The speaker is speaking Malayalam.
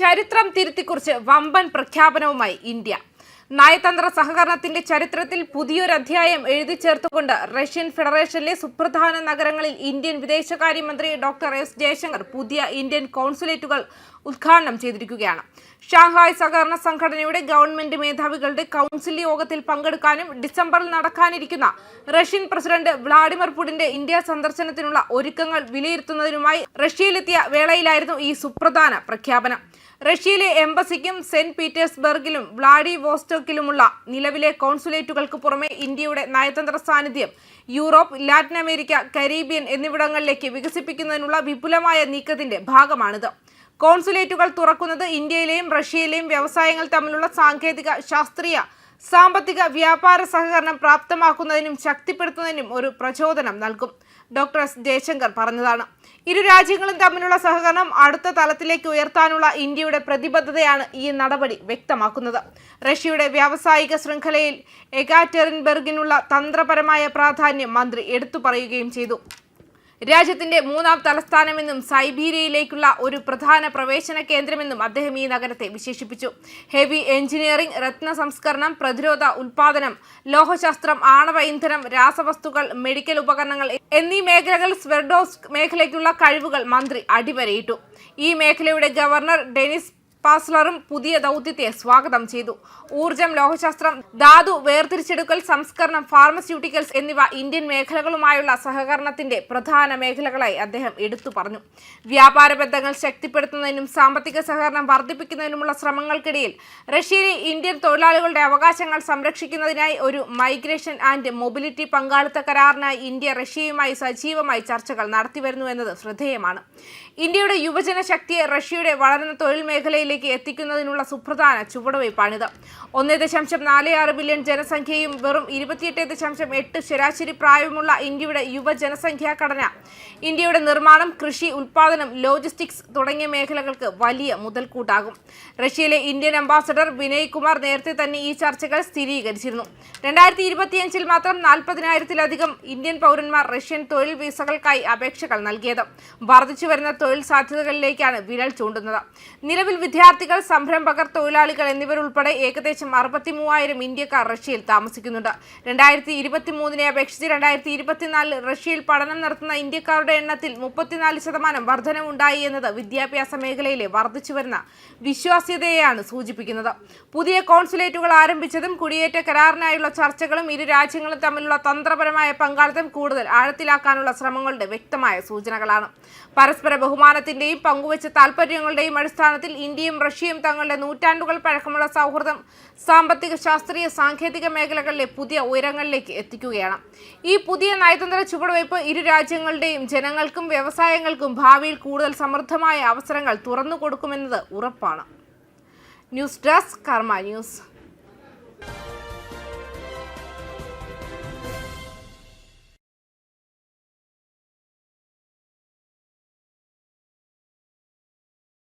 ചരിത്രം തിരുത്തിക്കുറിച്ച് വമ്പൻ പ്രഖ്യാപനവുമായി ഇന്ത്യ. നയതന്ത്ര സഹകരണത്തിന്റെ ചരിത്രത്തിൽ പുതിയൊരു അധ്യായം എഴുതി ചേർത്തുകൊണ്ട് റഷ്യൻ ഫെഡറേഷനിലെ സുപ്രധാന നഗരങ്ങളിൽ ഇന്ത്യൻ വിദേശകാര്യമന്ത്രി ഡോക്ടർ എസ് ജയശങ്കർ പുതിയ ഇന്ത്യൻ കോൺസുലേറ്റുകൾ ഉദ്ഘാടനം ചെയ്തിരിക്കുകയാണ്. ഷാങ്ഹായ് സഹകരണ സംഘടനയുടെ ഗവൺമെന്റ് മേധാവികളുടെ കൗൺസിൽ യോഗത്തിൽ പങ്കെടുക്കാനും ഡിസംബറിൽ നടക്കാനിരിക്കുന്ന റഷ്യൻ പ്രസിഡന്റ് വ്ളാഡിമിർ പുടിന്റെ ഇന്ത്യ സന്ദർശനത്തിനുള്ള ഒരുക്കങ്ങൾ വിലയിരുത്തുന്നതിനുമായി റഷ്യയിലെത്തിയ വേളയിലായിരുന്നു ഈ സുപ്രധാന പ്രഖ്യാപനം. റഷ്യയിലെ എംബസിക്കും സെന്റ് പീറ്റേഴ്സ്ബർഗിലും വ്ളാഡിവോസ്റ്റോക്കിലുമുള്ള നിലവിലെ കോൺസുലേറ്റുകൾക്ക് പുറമെ ഇന്ത്യയുടെ നയതന്ത്ര സാന്നിധ്യം യൂറോപ്പ് ലാറ്റിൻ അമേരിക്ക കരീബിയൻ എന്നിവിടങ്ങളിലേക്ക് വികസിപ്പിക്കുന്നതിനുള്ള വിപുലമായ നീക്കത്തിന്റെ ഭാഗമാണിത്. കോൺസുലേറ്റുകൾ തുറക്കുന്നത് ഇന്ത്യയിലെയും റഷ്യയിലെയും വ്യവസായങ്ങൾ തമ്മിലുള്ള സാങ്കേതിക ശാസ്ത്രീയ സാമ്പത്തിക വ്യാപാര സഹകരണം പ്രാപ്തമാക്കുന്നതിനും ശക്തിപ്പെടുത്തുന്നതിനും ഒരു പ്രചോദനം നൽകും. Doctor S. ജയശങ്കർ പറഞ്ഞതാണ്. ഇരു രാജ്യങ്ങളും തമ്മിലുള്ള സഹകരണം അടുത്ത തലത്തിലേക്ക് ഉയർത്താനുള്ള ഇന്ത്യയുടെ പ്രതിബദ്ധതയാണ് ഈ നടപടി വ്യക്തമാക്കുന്നത്. റഷ്യയുടെ വ്യാവസായിക ശൃംഖലയിൽ എഗാറ്റെറിൻബെർഗിനുള്ള തന്ത്രപരമായ പ്രാധാന്യം മന്ത്രി എടുത്തു പറയുകയും ചെയ്തു. രാജ്യത്തിന്റെ മൂന്നാം തലസ്ഥാനമെന്നും സൈബീരിയയിലേക്കുള്ള ഒരു പ്രധാന പ്രവേശന കേന്ദ്രമെന്നും അദ്ദേഹം ഈ നഗരത്തെ വിശേഷിപ്പിച്ചു. ഹെവി എഞ്ചിനീയറിംഗ് രത്ന സംസ്കരണം പ്രതിരോധ ഉൽപാദനം ലോഹശാസ്ത്രം ആണവ ഇന്ധനം രാസവസ്തുക്കൾ മെഡിക്കൽ ഉപകരണങ്ങൾ എന്നീ മേഖലകൾ സ്വെർഡോസ്ക് മേഖലയ്ക്കുള്ള കഴിവുകൾ മന്ത്രി അടിവരയിട്ടു. ഈ മേഖലയുടെ ഗവർണർ ഡെനിസ് പാസ്ലറും പുതിയ ദൗത്യത്തെ സ്വാഗതം ചെയ്തു. ഊർജം ലോഹശാസ്ത്രം ധാതു വേർതിരിച്ചെടുക്കൽ സംസ്കരണം ഫാർമസ്യൂട്ടിക്കൽസ് എന്നിവ ഇന്ത്യൻ മേഖലകളുമായുള്ള സഹകരണത്തിന്റെ പ്രധാന മേഖലകളായി അദ്ദേഹം എടുത്തു പറഞ്ഞു. വ്യാപാര ബന്ധങ്ങൾ ശക്തിപ്പെടുത്തുന്നതിനും സാമ്പത്തിക സഹകരണം വർദ്ധിപ്പിക്കുന്നതിനുമുള്ള ശ്രമങ്ങൾക്കിടയിൽ റഷ്യയിലെ ഇന്ത്യൻ തൊഴിലാളികളുടെ അവകാശങ്ങൾ സംരക്ഷിക്കുന്നതിനായി ഒരു മൈഗ്രേഷൻ ആൻഡ് മൊബിലിറ്റി പങ്കാളിത്ത കരാറിനായി ഇന്ത്യ റഷ്യയുമായി സജീവമായി ചർച്ചകൾ നടത്തിവരുന്നു എന്നത് ശ്രദ്ധേയമാണ്. ഇന്ത്യയുടെ യുവജന ശക്തിയെ റഷ്യയുടെ വളരുന്ന തൊഴിൽ മേഖലയിലേക്ക് എത്തിക്കുന്നതിനുള്ള സുപ്രധാന ചുവടുവയ്പാണിത് ഒന്ന് ദശാംശം നാല് ആറ് ബില്യൺ ജനസംഖ്യയും വെറും ഇരുപത്തിയെട്ട് ദശാംശം എട്ട് ശരാശരി പ്രായമുള്ള ഇന്ത്യയുടെ യുവജനസംഖ്യാ ഘടന. ഇന്ത്യയുടെ നിർമ്മാണം കൃഷി ഉൽപാദനം ലോജിസ്റ്റിക്സ് തുടങ്ങിയ മേഖലകൾക്ക് വലിയ മുതൽക്കൂട്ടാകും. റഷ്യയിലെ ഇന്ത്യൻ അംബാസഡർ വിനയ് കുമാർ നേരത്തെ തന്നെ ഈ ചർച്ചകൾ സ്ഥിരീകരിച്ചിരുന്നു. രണ്ടായിരത്തി ഇരുപത്തിയഞ്ചിൽ മാത്രം നാൽപ്പതിനായിരത്തിലധികം ഇന്ത്യൻ പൗരന്മാർ റഷ്യൻ തൊഴിൽ വിസകൾക്കായി അപേക്ഷകൾ നൽകിയത്. വർദ്ധിച്ചു വരുന്ന തൊഴിൽ സാധ്യതകളിലേക്കാണ് വിരൽ ചൂണ്ടുന്നത്. നിലവിൽ വിദ്യാർത്ഥികൾ സംരംഭകർ തൊഴിലാളികൾ എന്നിവരുൾപ്പെടെ ഏകദേശം അറുപത്തി മൂവായിരം ഇന്ത്യക്കാർ റഷ്യയിൽ താമസിക്കുന്നുണ്ട്. രണ്ടായിരത്തി ഇരുപത്തി മൂന്നിനെ അപേക്ഷിച്ച് രണ്ടായിരത്തി ഇരുപത്തിനാലിൽ റഷ്യയിൽ പഠനം നടത്തുന്ന ഇന്ത്യക്കാരുടെ എണ്ണത്തിൽ മുപ്പത്തിനാല് ശതമാനം വർധനവുണ്ടായി എന്നത് വിദ്യാഭ്യാസ മേഖലയിലെ വർദ്ധിച്ചുവരുന്ന വിശ്വാസ്യതയെയാണ് സൂചിപ്പിക്കുന്നത്. പുതിയ കോൺസുലേറ്റുകൾ ആരംഭിച്ചതും കുടിയേറ്റ കരാറിനായുള്ള ചർച്ചകളും ഇരു രാജ്യങ്ങളും തമ്മിലുള്ള തന്ത്രപരമായ പങ്കാളിത്തം കൂടുതൽ ആഴത്തിലാക്കാനുള്ള ശ്രമങ്ങളുടെ വ്യക്തമായ സൂചനകളാണ്. പരസ്പര ബഹുമാനത്തിന്റെയും പങ്കുവച്ച താൽപര്യങ്ങളുടെയും അടിസ്ഥാനത്തിൽ ഇന്ത്യയും റഷ്യയും തങ്ങളുടെ നൂറ്റാണ്ടുകൾ പഴക്കമുള്ള സൗഹൃദം സാമ്പത്തിക ശാസ്ത്രീയ സാങ്കേതിക മേഖലകളിലെ പുതിയ ഉയരങ്ങളിലേക്ക് എത്തിക്കുകയാണ്. ഈ പുതിയ നയതന്ത്ര ചുവടുവയ്പ് ഇരു രാജ്യങ്ങളുടെയും ജനങ്ങൾക്കും വ്യവസായങ്ങൾക്കും ഭാവിയിൽ കൂടുതൽ സമൃദ്ധമായ അവസരങ്ങൾ തുറന്നു കൊടുക്കുമെന്നത് ഉറപ്പാണ്. News desk Karma news.